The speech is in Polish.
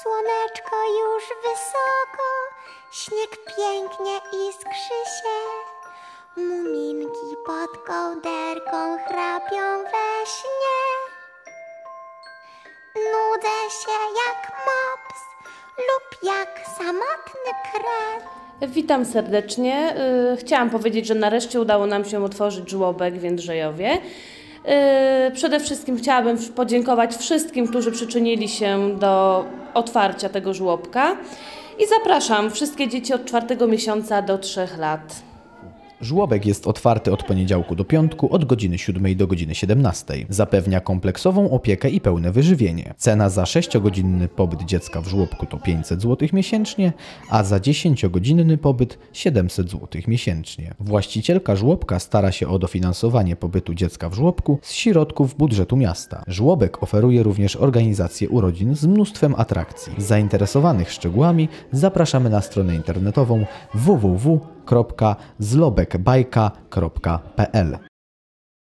Słoneczko już wysoko, śnieg pięknie iskrzy się. Muminki pod kołderką chrapią we śnie. Nudzę się jak mops lub jak samotny kret. Witam serdecznie. Y, Chciałam powiedzieć, że nareszcie udało nam się otworzyć żłobek w Jędrzejowie. Y, Przede wszystkim chciałabym podziękować wszystkim, którzy przyczynili się do otwarcia tego żłobka i zapraszam wszystkie dzieci od czwartego miesiąca do trzech lat. Żłobek jest otwarty od poniedziałku do piątku od godziny 7 do godziny 17. Zapewnia kompleksową opiekę i pełne wyżywienie. Cena za 6-godzinny pobyt dziecka w żłobku to 500 zł miesięcznie, a za 10-godzinny pobyt 700 zł miesięcznie. Właścicielka żłobka stara się o dofinansowanie pobytu dziecka w żłobku z środków budżetu miasta. Żłobek oferuje również organizację urodzin z mnóstwem atrakcji. Zainteresowanych szczegółami zapraszamy na stronę internetową www.zlobekbajka.pl